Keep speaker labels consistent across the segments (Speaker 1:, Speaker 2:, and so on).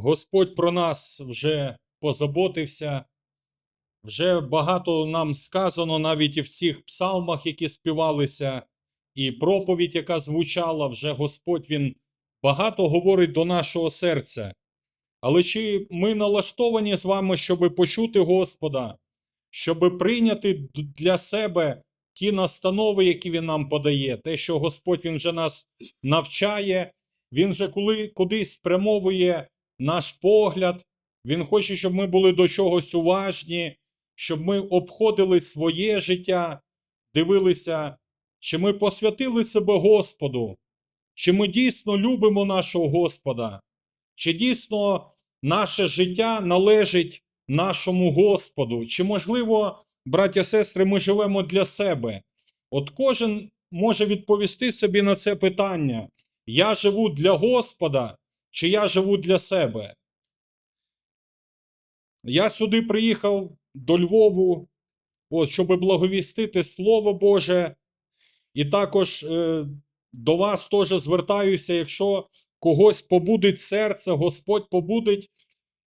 Speaker 1: Господь про нас вже позаботився. Вже багато нам сказано навіть і в цих псалмах, які співалися, і проповідь, яка звучала, вже Господь Він багато говорить до нашого серця. Але чи ми налаштовані з вами, щоб почути Господа, щоб прийняти для себе ті настанови, які Він нам подає, те, що Господь Він вже нас навчає, Він вже коли, кудись спрямовує наш погляд, Він хоче, щоб ми були до чогось уважні, щоб ми обходили своє життя, дивилися, чи ми посвятили себе Господу, чи ми дійсно любимо нашого Господа, чи дійсно наше життя належить нашому Господу, чи, можливо, браття сестри, ми живемо для себе. От кожен може відповісти собі на це питання: я живу для Господа, чи я живу для себе? Я сюди приїхав до Львову, от, щоб благовістити Слово Боже. І також е, до вас теж звертаюся, якщо когось побудить серце, Господь побудить,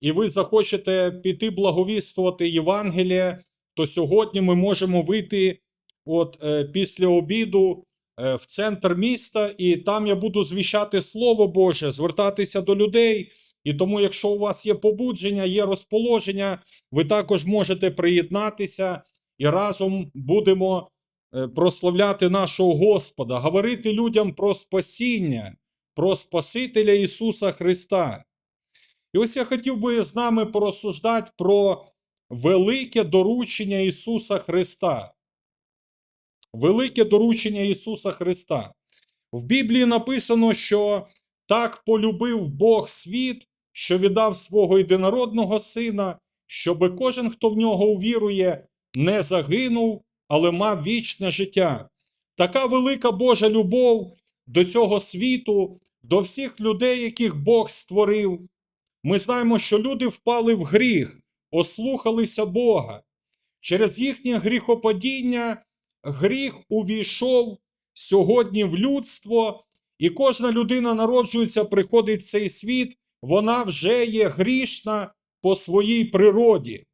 Speaker 1: і ви захочете піти благовістувати Євангеліє, то сьогодні ми можемо вийти от, е, після обіду в центр міста, і там я буду звіщати Слово Боже, звертатися до людей. І тому, якщо у вас є побудження, є розположення, ви також можете приєднатися і разом будемо е, прославляти нашого Господа, говорити людям про спасіння, про Спасителя Ісуса Христа. І ось я хотів би з нами порозсуждати про велике доручення Ісуса Христа. Велике доручення Ісуса Христа. В Біблії написано, що так полюбив Бог світ, що віддав свого єдинородного сина, щоби кожен, хто в нього увірує, не загинув, але мав вічне життя. Така велика Божа любов до цього світу, до всіх людей, яких Бог створив. Ми знаємо, що люди впали в гріх, ослухалися Бога. Через їхнє гріхопадіння гріх увійшов сьогодні в людство, і кожна людина народжується, приходить в цей світ, вона вже є грішна по своїй природі.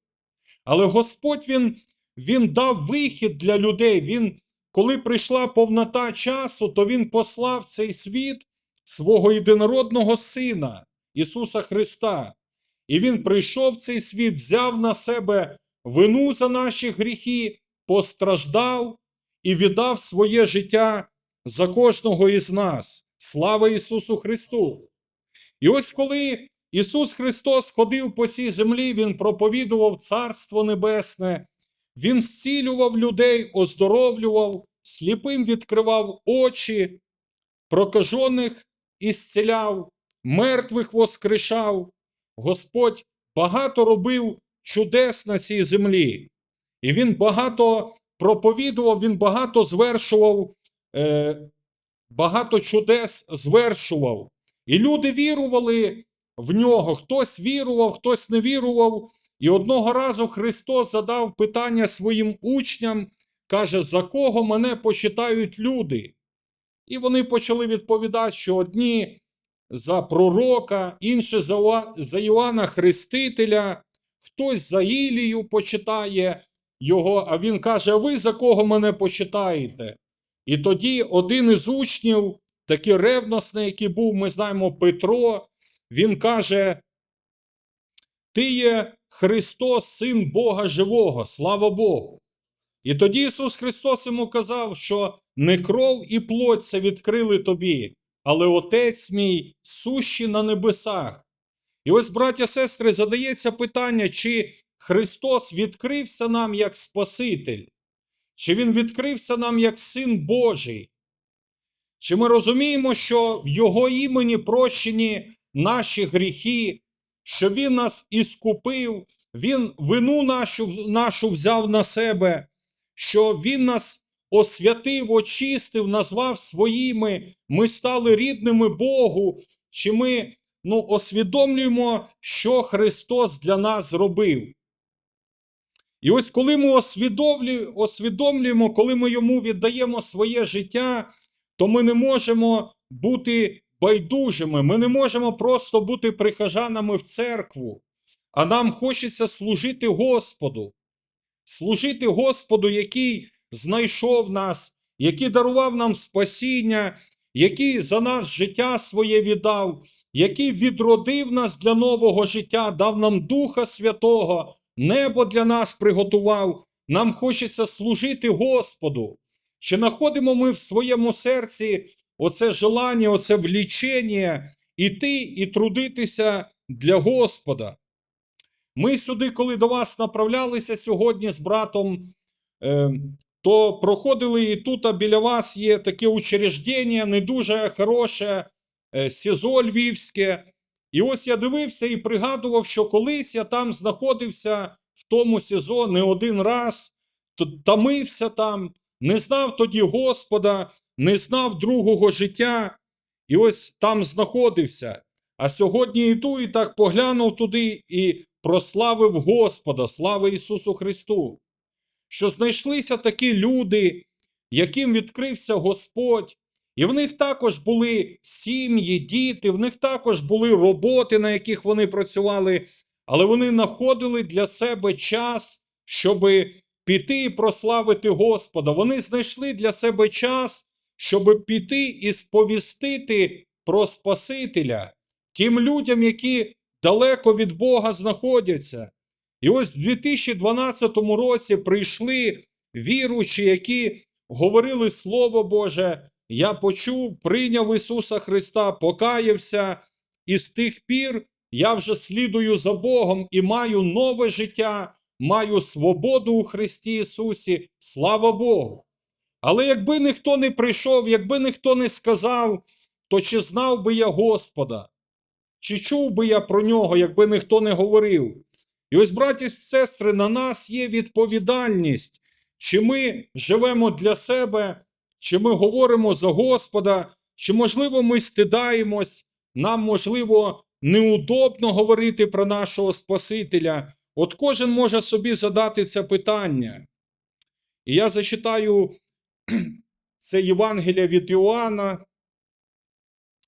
Speaker 1: Але Господь Він, він дав вихід для людей. Він, коли прийшла повнота часу, то Він послав цей світ свого єдинородного Сина Ісуса Христа. І Він прийшов в цей світ, взяв на себе вину за наші гріхи, постраждав і віддав своє життя за кожного із нас. Слава Ісусу Христу! І ось коли Ісус Христос ходив по цій землі, Він проповідував Царство Небесне, Він зцілював людей, оздоровлював, сліпим відкривав очі, прокажених ісціляв, мертвих воскрешав. Господь багато робив чудес на цій землі. І Він багато проповідував, Він багато звершував, е, багато чудес звершував. І люди вірували в нього. Хтось вірував, хтось не вірував. І одного разу Христос задав питання своїм учням, каже, за кого мене почитають люди? І вони почали відповідати, що одні за пророка, інші за, Іоанна Хрестителя, хтось за Ілію почитає його, а він каже, ви за кого мене почитаєте? І тоді один із учнів, такий ревносний, який був, ми знаємо, Петро, він каже: Ти є Христос, Син Бога Живого, слава Богу. І тоді Ісус Христос йому казав, що не кров і плоть це відкрили тобі, але Отець мій сущий на небесах. І ось, браття сестри, задається питання, чи Христос відкрився нам як Спаситель, чи Він відкрився нам як Син Божий. Чи ми розуміємо, що в Його імені прощені наші гріхи, що Він нас іскупив, Він вину нашу, нашу взяв на себе, що Він нас освятив, очистив, назвав своїми, ми стали рідними Богу, чи ми ну, усвідомлюємо, що Христос для нас зробив. І ось коли ми освідомлюємо, коли ми йому віддаємо своє життя, то ми не можемо бути байдужими. Ми не можемо просто бути прихожанами в церкву, а нам хочеться служити Господу. Служити Господу, який знайшов нас, який дарував нам спасіння, який за нас життя своє віддав, який відродив нас для нового життя, дав нам Духа Святого, небо для нас приготував. Нам хочеться служити Господу. Чи знаходимо ми в своєму серці оце желання, оце влічення іти і трудитися для Господа? Ми сюди, коли до вас направлялися сьогодні з братом, е, то проходили і тут біля вас є таке учреждення, не дуже хороше, е, СІЗО Львівське. І ось я дивився і пригадував, що колись я там знаходився в тому СІЗО не один раз, т- тамився там, не знав тоді Господа, не знав другого життя, і ось там знаходився. А сьогодні йду і так поглянув туди і прославив Господа, слава Ісусу Христу, що знайшлися такі люди, яким відкрився Господь, і в них також були сім'ї, діти, в них також були роботи, на яких вони працювали, але вони знаходили для себе час, щоб піти і прославити Господа. Вони знайшли для себе час, щоб піти і сповістити про Спасителя тим людям, які далеко від Бога знаходяться. І ось в 2012 році прийшли віруючі, які говорили Слово Боже. Я почув, прийняв Ісуса Христа, покаявся, і з тих пір я вже слідую за Богом і маю нове життя, маю свободу у Христі Ісусі. Слава Богу! Але якби ніхто не прийшов, якби ніхто не сказав, то чи знав би я Господа? Чи чув би я про нього, якби ніхто не говорив? І ось, браті і сестри, на нас є відповідальність, чи ми живемо для себе, чи ми говоримо за Господа, чи, можливо, ми стидаємось, нам, можливо, неудобно говорити про нашого Спасителя. От кожен може собі задати це питання. І я зачитаю це Євангелія від Іоанна,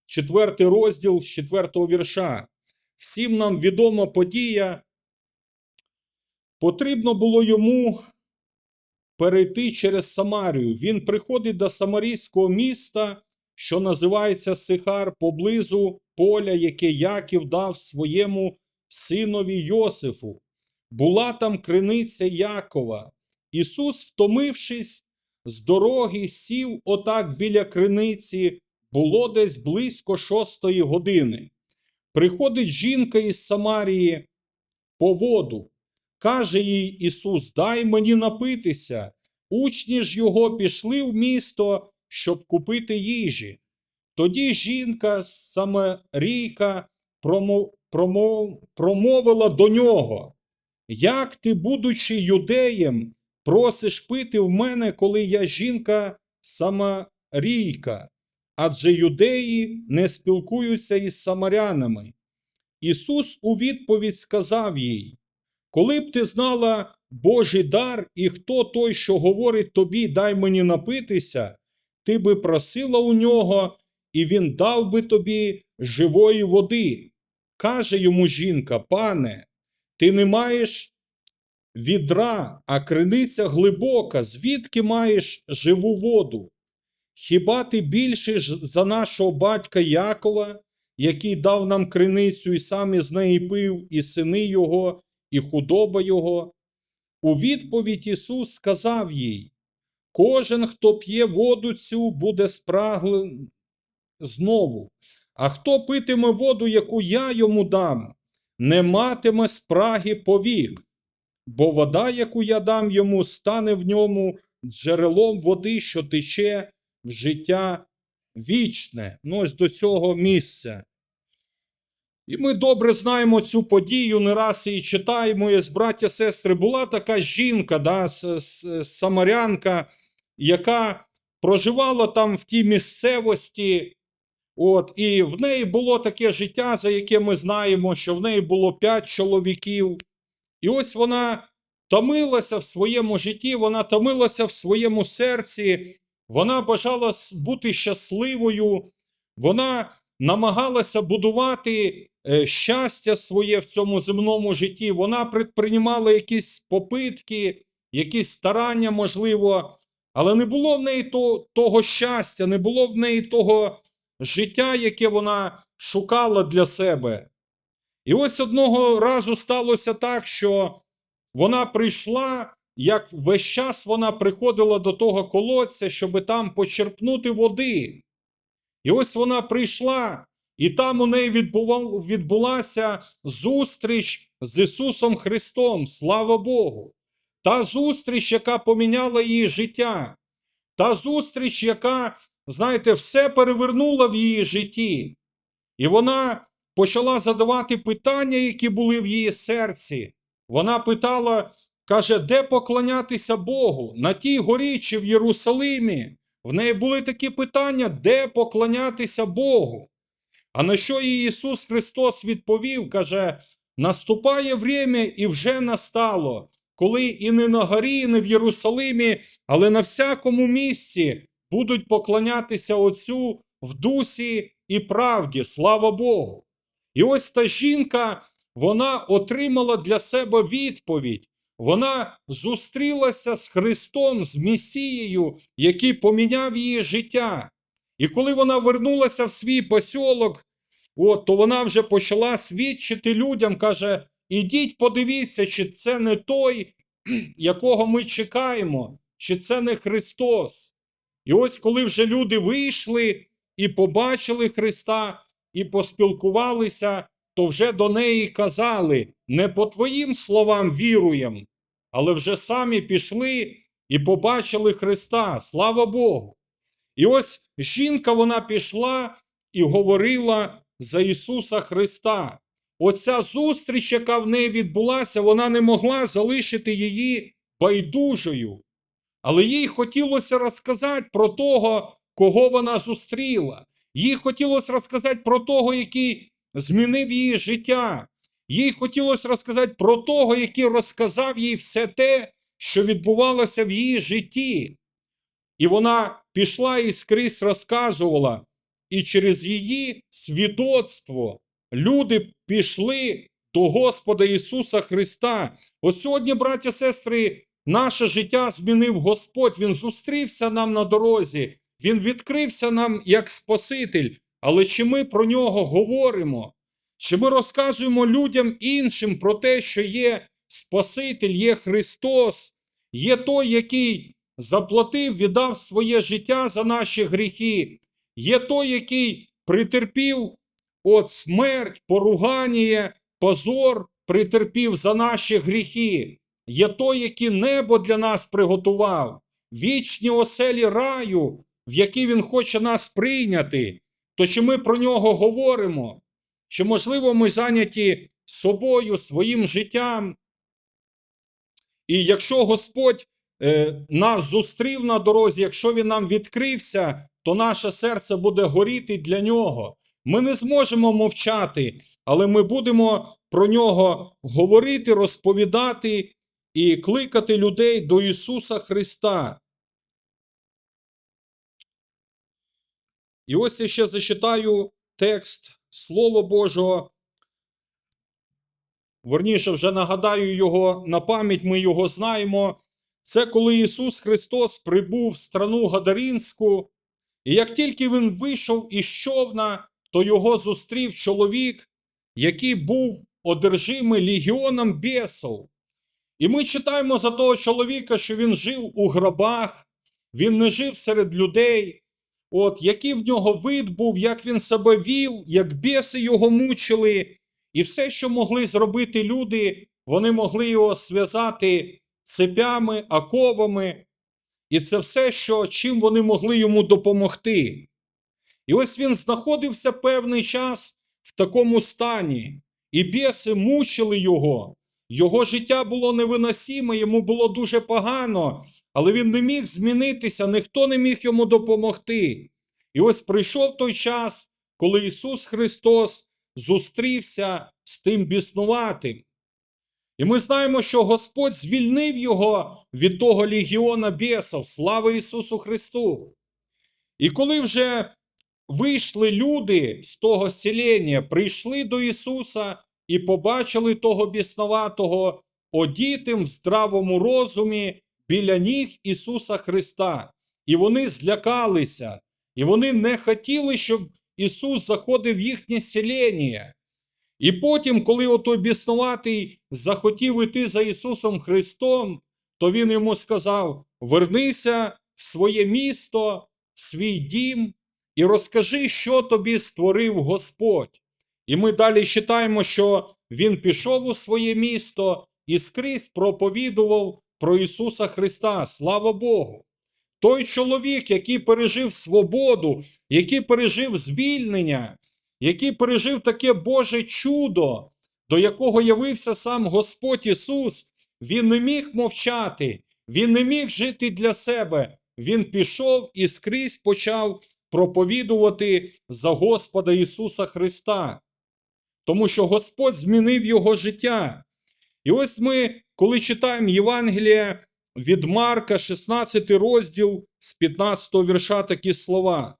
Speaker 1: четвертий розділ з четвертого вірша. Всім нам відома подія. Потрібно було йому перейти через Самарію. Він приходить до самарійського міста, що називається Сихар, поблизу поля, яке Яків дав своєму синові Йосифу. Була там криниця Якова. Ісус, втомившись з дороги, сів отак біля криниці, було десь близько шостої години. Приходить жінка із Самарії по воду. Каже їй Ісус: Дай мені напитися. Учні ж його пішли в місто, щоб купити їжі. Тоді жінка Самарійка промов, промов, промовила до нього: Як ти, будучи юдеєм, просиш пити в мене, коли я жінка Самарійка? Адже юдеї не спілкуються із самарянами. Ісус у відповідь сказав їй: Коли б ти знала Божий дар і хто той, що говорить тобі, дай мені напитися, ти би просила у нього, і він дав би тобі живої води. Каже йому жінка, пане, ти не маєш відра, а криниця глибока, звідки маєш живу воду? Хіба ти більший ж за нашого батька Якова, який дав нам криницю і сам із неї пив, і сини його, і худоба його? У відповідь Ісус сказав їй: Кожен, хто п'є воду цю, буде спраглим знову, а хто питиме воду, яку я йому дам, не матиме спраги повік, бо вода, яку я дам йому, стане в ньому джерелом води, що тече в життя вічне. Ну, ось до цього місця. І ми добре знаємо цю подію, не раз її читаємо. І, браття, сестри, була така жінка, да, самарянка, яка проживала там в тій місцевості. От, і в неї було таке життя, за яке ми знаємо, що в неї було п'ять чоловіків. І ось вона томилася в своєму житті, вона томилася в своєму серці, вона бажала бути щасливою, вона намагалася будувати щастя своє в цьому земному житті. Вона предприймала якісь попитки, якісь старання, можливо, але не було в неї то, того щастя, не було в неї того життя, яке вона шукала для себе. І ось одного разу сталося так, що вона прийшла, як весь час вона приходила до того колодця, щоб там почерпнути води. І ось вона прийшла, і там у неї відбува- відбулася зустріч з Ісусом Христом. Слава Богу! Та зустріч, яка поміняла її життя, та зустріч, яка, знаєте, все перевернула в її житті. І вона почала задавати питання, які були в її серці. Вона питала, каже, де поклонятися Богу? На тій горі чи в Єрусалимі? В неї були такі питання, де поклонятися Богу. А на що їй Ісус Христос відповів, каже, наступає время і вже настало, коли і не на горі, і не в Єрусалимі, але на всякому місці будуть поклонятися Отцю в дусі і правді, слава Богу. І ось та жінка, вона отримала для себе відповідь. Вона зустрілася з Христом, з Месією, який поміняв її життя. І коли вона вернулася в свій посілок, от, то вона вже почала свідчити людям, каже: ідіть, подивіться, чи це не той, якого ми чекаємо, чи це не Христос. І ось коли вже люди вийшли і побачили Христа, і поспілкувалися, то вже до неї казали: не по твоїм словам віруємо, але вже самі пішли і побачили Христа. Слава Богу! І ось жінка вона пішла і говорила за Ісуса Христа. Оця зустріч, яка в неї відбулася, вона не могла залишити її байдужою. Але їй хотілося розказати про того, кого вона зустріла. Їй хотілося розказати про того, який змінив її життя. Їй хотілося розказати про того, який розказав їй все те, що відбувалося в її житті. І вона пішла і скрізь розказувала, і через її свідоцтво люди пішли до Господа Ісуса Христа. От сьогодні, браття сестри, наше життя змінив Господь. Він зустрівся нам на дорозі, Він відкрився нам як Спаситель. Але чи ми про нього говоримо? Чи ми розказуємо людям іншим про те, що є Спаситель, є Христос, є той, який заплатив, віддав своє життя за наші гріхи, є той, який притерпів от смерть, поругання, позор, притерпів за наші гріхи, є той, який небо для нас приготував, вічні оселі раю, в які він хоче нас прийняти. То чи ми про нього говоримо? Чи, можливо, ми зайняті собою, своїм життям? І якщо Господь е, нас зустрів на дорозі, якщо Він нам відкрився, то наше серце буде горіти для нього. Ми не зможемо мовчати, але ми будемо про нього говорити, розповідати і кликати людей до Ісуса Христа. І ось я ще зачитаю текст Слова Божого. Верніше, вже нагадаю його на пам'ять, ми його знаємо. Це коли Ісус Христос прибув в страну Гадарінську, і як тільки Він вийшов із човна, то його зустрів чоловік, який був одержимий легіоном бісов. І ми читаємо за того чоловіка, що він жив у гробах, він не жив серед людей. От, який в нього вид був, як він себе вів, як біси його мучили, і все, що могли зробити люди, вони могли його зв'язати цепями, оковами, і це все, що, чим вони могли йому допомогти. І ось він знаходився певний час в такому стані, і біси мучили його. Його життя було невиносиме, йому було дуже погано, але він не міг змінитися, ніхто не міг йому допомогти. І ось прийшов той час, коли Ісус Христос зустрівся з тим біснуватим. І ми знаємо, що Господь звільнив його від того легіона бісів. Слава Ісусу Христу! І коли вже вийшли люди з того селення, прийшли до Ісуса і побачили того біснуватого, одітим в здравому розумі біля ніг Ісуса Христа. І вони злякалися, і вони не хотіли, щоб Ісус заходив в їхнє селення. І потім, коли отой біснуватий захотів іти за Ісусом Христом, то Він йому сказав: вернися в своє місто, в свій дім і розкажи, що тобі створив Господь. І ми далі читаємо, що Він пішов у своє місто і скрізь проповідував про Ісуса Христа. Слава Богу! Той чоловік, який пережив свободу, який пережив звільнення, який пережив таке Боже чудо, до якого явився сам Господь Ісус, Він не міг мовчати, Він не міг жити для себе. Він пішов і скрізь почав проповідувати за Господа Ісуса Христа, тому що Господь змінив його життя. І ось ми, коли читаємо Євангелія від Марка, 16 розділ з 15 вірша такі слова.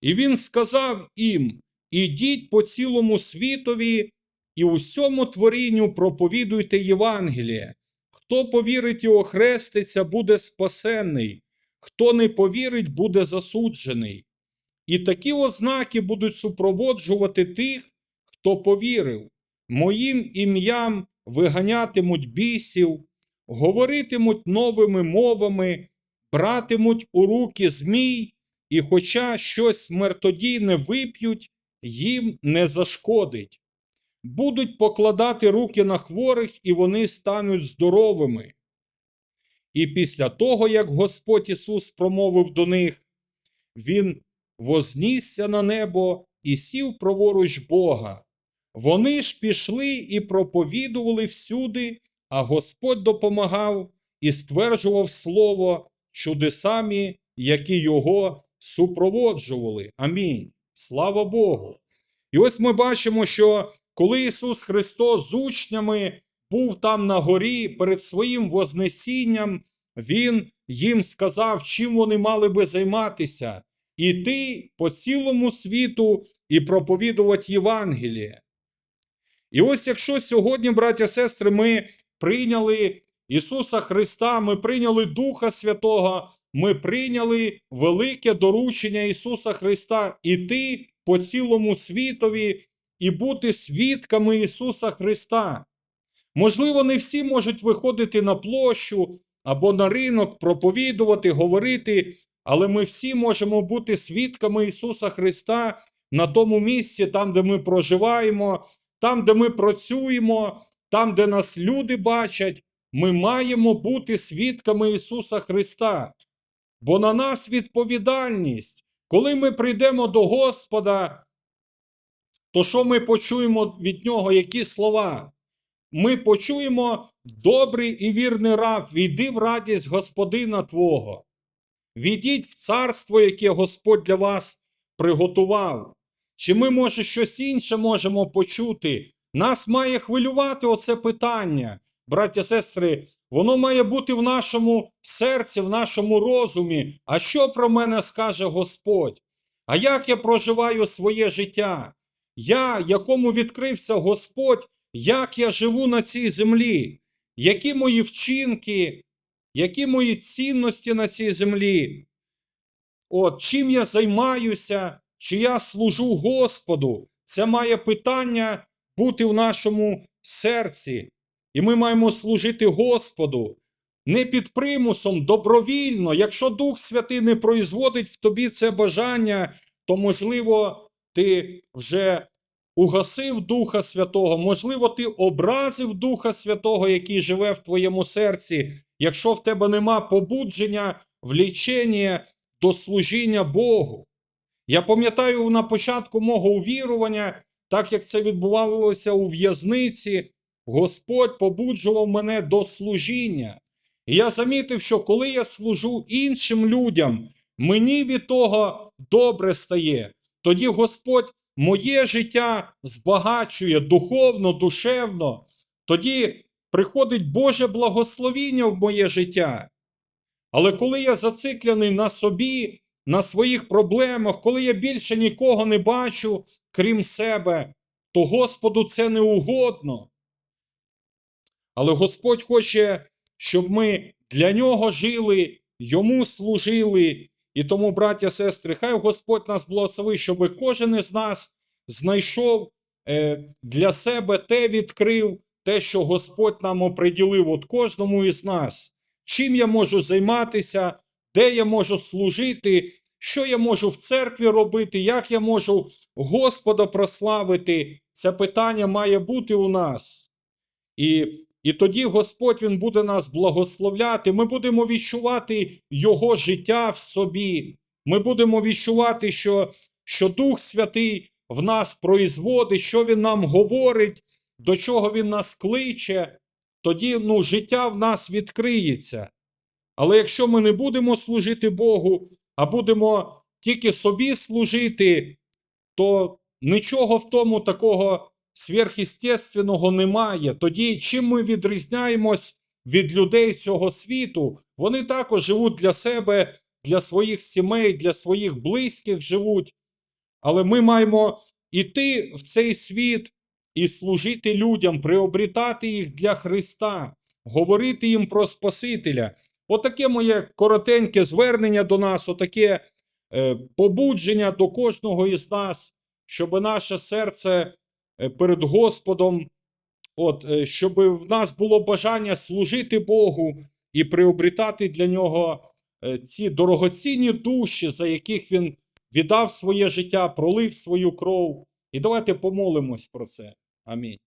Speaker 1: І він сказав їм: Ідіть по цілому світові і усьому творінню проповідуйте Євангеліє. Хто повірить і охреститься, буде спасенний, хто не повірить, буде засуджений. І такі ознаки будуть супроводжувати тих, хто повірив. Моїм ім'ям виганятимуть бісів, говоритимуть новими мовами, братимуть у руки змій, і, хоча щось смертодійне вип'ють, їм не зашкодить. Будуть покладати руки на хворих, і вони стануть здоровими. І після того, як Господь Ісус промовив до них, Він вознісся на небо і сів праворуч Бога. Вони ж пішли і проповідували всюди, а Господь допомагав і стверджував слово чудесами, які його супроводжували. Амінь. Слава Богу. І ось ми бачимо, що коли Ісус Христос з учнями був там на горі перед своїм Вознесінням, Він їм сказав, чим вони мали би займатися, іти по цілому світу і проповідувати Євангеліє. І ось якщо сьогодні, браття сестри, ми прийняли Ісуса Христа, ми прийняли Духа Святого, ми прийняли велике доручення Ісуса Христа іти по цілому світові і бути свідками Ісуса Христа. Можливо, не всі можуть виходити на площу або на ринок, проповідувати, говорити, але ми всі можемо бути свідками Ісуса Христа на тому місці, там, де ми проживаємо, там, де ми працюємо, там, де нас люди бачать, ми маємо бути свідками Ісуса Христа. Бо на нас відповідальність. Коли ми прийдемо до Господа, то що ми почуємо від Нього? Які слова? Ми почуємо добрий і вірний раб, війди в радість Господина Твого. Війдіть в царство, яке Господь для вас приготував. Чи ми, може, щось інше можемо почути? Нас має хвилювати оце питання, браття сестри. Воно має бути в нашому серці, в нашому розумі. А що про мене скаже Господь? А як я проживаю своє життя? Я, якому відкрився Господь, як я живу на цій землі? Які мої вчинки, які мої цінності на цій землі? От, чим я займаюся, чи я служу Господу? Це має питання бути в нашому серці. І ми маємо служити Господу не під примусом, добровільно. Якщо Дух Святий не производить в тобі це бажання, то, можливо, ти вже угасив Духа Святого, можливо, ти образив Духа Святого, який живе в твоєму серці, якщо в тебе нема побудження, влічення до служіння Богу. Я пам'ятаю на початку мого увірування, так як це відбувалося у в'язниці, Господь побуджував мене до служіння. І я замітив, що коли я служу іншим людям, мені від того добре стає. Тоді Господь моє життя збагачує духовно, душевно. Тоді приходить Боже благословіння в моє життя. Але коли я зациклений на собі, на своїх проблемах, коли я більше нікого не бачу, крім себе, то Господу це не угодно. Але Господь хоче, щоб ми для нього жили, йому служили. І тому, браття, сестри, хай Господь нас благословить, щоб кожен із нас знайшов е, для себе те відкрив, те, що Господь нам оприділив от кожному із нас. Чим я можу займатися, де я можу служити, що я можу в церкві робити, як я можу Господа прославити. Це питання має бути у нас. І, і тоді Господь Він буде нас благословляти. Ми будемо відчувати Його життя в собі. Ми будемо відчувати, що, що Дух Святий в нас производить, що Він нам говорить, до чого Він нас кличе. Тоді ну, життя в нас відкриється. Але якщо ми не будемо служити Богу, а будемо тільки собі служити, то нічого в тому такого сверхъестественного немає. Тоді чим ми відрізняємось від людей цього світу? Вони також живуть для себе, для своїх сімей, для своїх близьких живуть. Але ми маємо іти в цей світ і служити людям, приобрітати їх для Христа, говорити їм про Спасителя. Отаке моє коротеньке звернення до нас, отаке е, побудження до кожного із нас, щоб наше серце перед Господом, от, е, щоб в нас було бажання служити Богу і приобрітати для нього е, ці дорогоцінні душі, за яких він віддав своє життя, пролив свою кров. І давайте помолимось про це. Амінь.